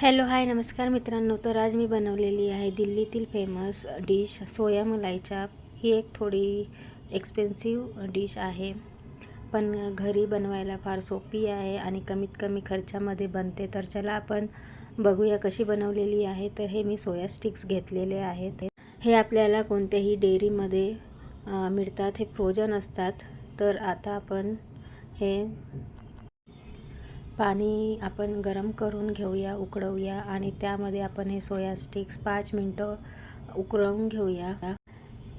Hello hi नमस्कार मित्रांनो. तर आज मी बनवलेली आहे दिल्लीतील फेमस डिश सोया मलाई चाप ही एक थोडी एक्सपेन्सिव्ह डिश आहे. पण घरी बनवायला फार सोपी आहे आणि कमीत कमी खर्चामध्ये बनते. तर चला आपण बघूया कशी बनवलेली आहे. तर हे मी सोया स्टिक्स घेतलेले आहेत. हे आपल्याला कोणत्याही डेअरीमध्ये मिळतात. हे फ्रोजन असतात. तर आता आपण हे पाणी आपण गरम करून घेऊया उकळवूया आणि त्यामध्ये आपण हे सोया स्टिक्स पाच मिनटं उकळवून घेऊया.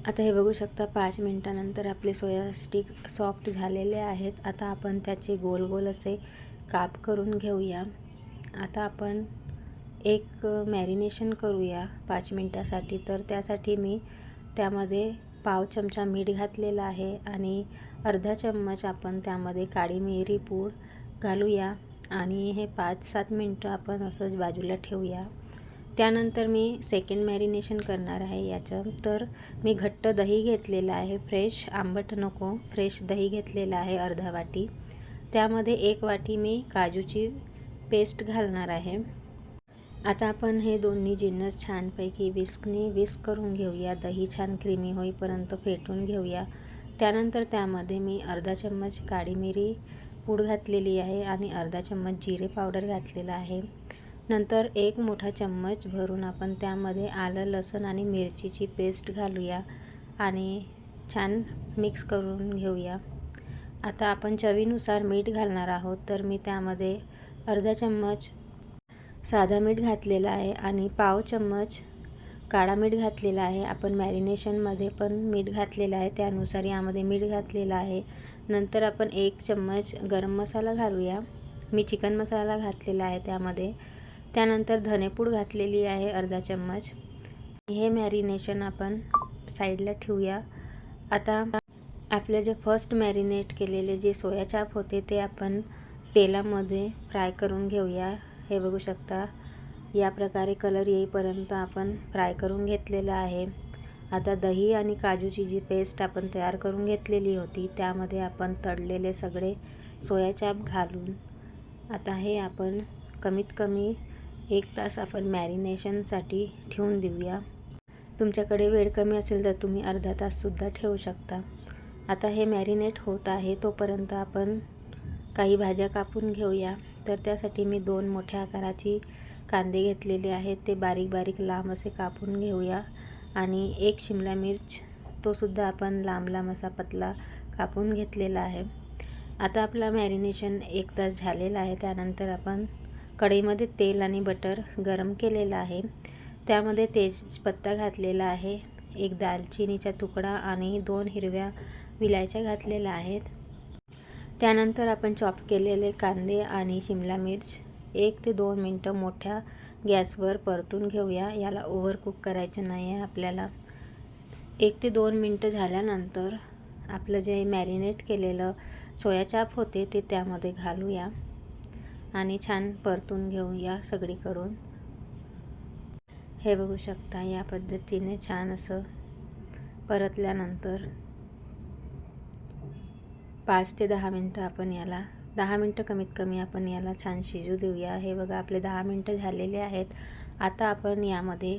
आता हे बघू शकता पाच मिनटानंतर आपले सोया स्टिक सॉफ्ट झालेले आहेत. आता आपण त्याचे गोल गोल असे काप करून घेऊया. आता आपण एक मॅरिनेशन करूया पाच मिनटासाठी. तर त्यासाठी मी त्यामध्ये पाव चमचा मीठ घातलेला आहे आणि अर्धा चम्मच आपण त्यामध्ये काळी मिरी पूड घालूया. आणि हे पाच सात मिनटं आपण असंच बाजूला ठेवूया. त्यानंतर मी सेकंड मॅरिनेशन करणार आहे याचं. तर मी घट्ट दही घेतलेलं आहे फ्रेश आंबट नको फ्रेश दही घेतलेलं आहे अर्धा वाटी. त्यामध्ये एक वाटी मी काजूची पेस्ट घालणार आहे. आता आपण हे दोन्ही जिन्नस छानपैकी विस्कनी विस्क करून घेऊया. दही छान क्रीमी होईपर्यंत फेटून घेऊया. त्यानंतर त्यामध्ये मी अर्धा चम्मच काळी मिरी पूड घातलेली आहे आणि अर्धा चम्मच जिरे पावडर घातलेला आहे. नंतर एक मोठा चम्मच भरून आपण त्यामध्ये आलं लसण आणि मिरचीची पेस्ट घालूया आणि छान मिक्स करून घेऊया. आता आपण चवीनुसार मीठ घालणार आहोत तर मी त्यामध्ये अर्धा चम्मच साधा मीठ घातलेला आहे आणि पाव चम्मच काळा मीठ घातलेला आहे. आपण मॅरिनेशनमध्ये पण मीठ घातलेलं आहे. त्यानुसार यामध्ये मीठ घातलेलं आहे. नंतर आपण एक चम्मच गरम मसाला घालूया. मी चिकन मसाला घातलेला आहे त्यामध्ये. त्यानंतर धनेपूड घातलेली आहे अर्धा चम्मच. हे मॅरिनेशन आपण साईडला ठेवूया. आता आपले जे फर्स्ट मॅरिनेट केलेले जे सोया चाप होते ते आपण तेलामध्ये फ्राय करून घेऊया. हे बघू शकता. या प्रकारे कलर येईपर्यंत आपण फ्राय करून घेतलेलं आहे. आता दही आणि काजूची जी पेस्ट आपण तयार करून घेतलेली होती त्यामध्ये आपण तळलेले सगळे सोयाचाप घालून आता हे आपण कमीत कमी एक तास आपण मॅरिनेशनसाठी ठेवून देऊया. तुमच्याकडे वेळ कमी असेल तर तुम्ही अर्धा ताससुद्धा ठेवू शकता. आता हे मॅरिनेट होत आहे तोपर्यंत आपण काही भाज्या कापून घेऊया. तर त्यासाठी मी दोन मोठ्या आकाराची कांदे घेतलेले आहेत. ते बारीक बारीक लांब असे कापून घेऊया. आणि एक शिमला मिर्च तोसुद्धा आपण लांब लांब असा पतला कापून घेतलेला आहे. आता आपला मॅरिनेशन एक तास झालेला आहे. त्यानंतर आपण कढईमध्ये तेल आणि बटर गरम केलेलं आहे. त्यामध्ये तेजपत्ता घातलेला आहे. एक दालचिनीचा तुकडा आणि दोन हिरव्या विलायच्या घातलेल्या आहेत. त्यानंतर आपण चॉप केलेले कांदे आणि शिमला मिर्च एक ते दोन मिनटं मोठ्या गॅसवर परतून घेऊया. याला ओव्हर कुक करायचं नाही आहे आपल्याला. एक ते दोन मिनटं झाल्यानंतर आपलं जे मॅरिनेट केलेलं सोयाचाप होते ते त्यामध्ये घालूया आणि छान परतून घेऊया सगळीकडून. हे बघू शकता या पद्धतीने छान असं परतल्यानंतर पाच ते दहा मिनटं आपण याला दहा मिनटं कमीत कमी आपण याला छान शिजू देऊया. हे बघा आपले दहा मिनटं झालेले आहेत. आता आपण यामध्ये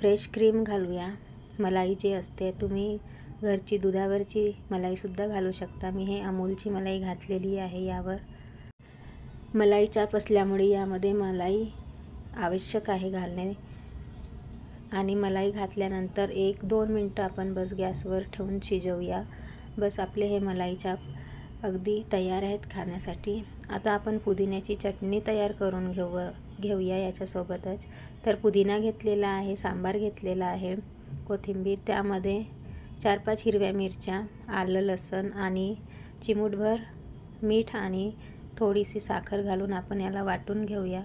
फ्रेश क्रीम घालूया. मलाई जी असते तुम्ही घरची दुधावरची मलाईसुद्धा घालू शकता. मी हे अमूलची मलाई घातलेली आहे यावर. मलाई चाप असल्यामुळे यामध्ये मलाई आवश्यक आहे घालणे. आणि मलाई घातल्यानंतर एक दोन मिनटं आपण बस गॅसवर ठेवून शिजवूया. बस आपले हे मलाई चाप अगदी तयार आहेत खाण्यासाठी. आता आपण पुदिन्याची चटणी तयार करून घेऊ घेऊया याच्यासोबतच. तर पुदिना घेतलेला आहे सांबार घेतलेला आहे कोथिंबीर त्यामध्ये चार पाच हिरव्या मिरच्या आलं लसण आणि चिमूटभर मीठ आणि थोडीशी साखर घालून आपण याला वाटून घेऊया.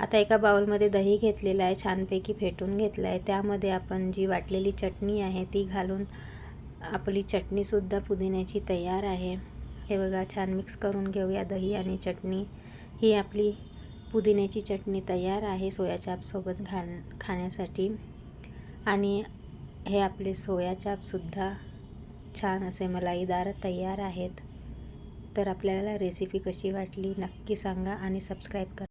आता एका बाउलमध्ये दही घेतलेलं आहे छानपैकी फेटून घेतलं आहे. त्यामध्ये आपण जी वाटलेली चटणी आहे ती घालून आपली चटणीसुद्धा पुदिन्याची तयार आहे. हे बघा छान मिक्स करून घेऊया दही आणि चटणी. ही आपली पुदिन्याची चटणी तयार आहे सोया चापसोबत घाल खाण्यासाठी. आणि हे आपले सोया चापसुद्धा छान असे मलाईदार तयार आहेत. तर आपल्याला रेसिपी कशी वाटली नक्की सांगा आणि सबस्क्राईब करा.